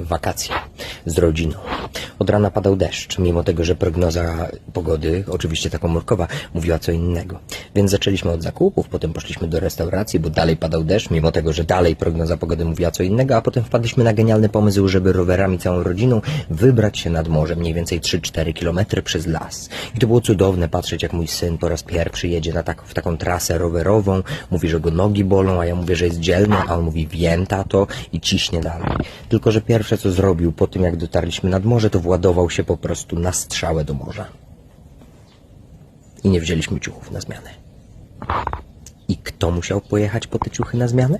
wakacje z rodziną. Od rana padał deszcz, mimo tego, że prognoza pogody, oczywiście ta komórkowa, mówiła co innego. Więc zaczęliśmy od zakupów, potem poszliśmy do restauracji, bo dalej padał deszcz, mimo tego, że dalej prognoza pogody mówiła co innego, a potem wpadliśmy na genialny pomysł, żeby rowerami całą rodziną wybrać się nad morze, mniej więcej 3-4 kilometry przez las. I to było cudowne patrzeć, jak mój syn po raz pierwszy jedzie na tak, w taką trasę rowerową, mówi, że go nogi bolą, a ja mówię, że jest dzielny, a on mówi, wiem tato i ciśnie dalej. Tylko, że pierwsze co zrobił po tym, jak dotarliśmy nad morze, to władował się po prostu na strzałę do morza. I nie wzięliśmy ciuchów na zmianę. I kto musiał pojechać po te ciuchy na zmianę?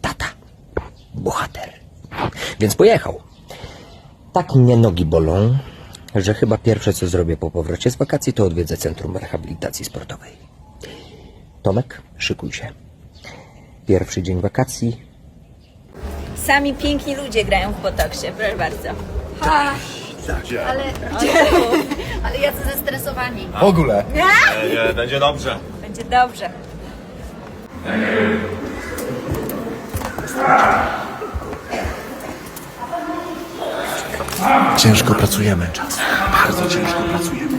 Tata. Bohater. Więc pojechał. Tak mnie nogi bolą, że chyba pierwsze co zrobię po powrocie z wakacji to odwiedzę Centrum Rehabilitacji Sportowej. Tomek, szykuj się. Pierwszy dzień wakacji. Sami piękni ludzie grają w botoksie, proszę bardzo. Ha, Ale, ale jacy zestresowani. W ogóle. Nie, nie, będzie dobrze. będzie dobrze. Ciężko pracujemy. Bardzo ciężko pracujemy.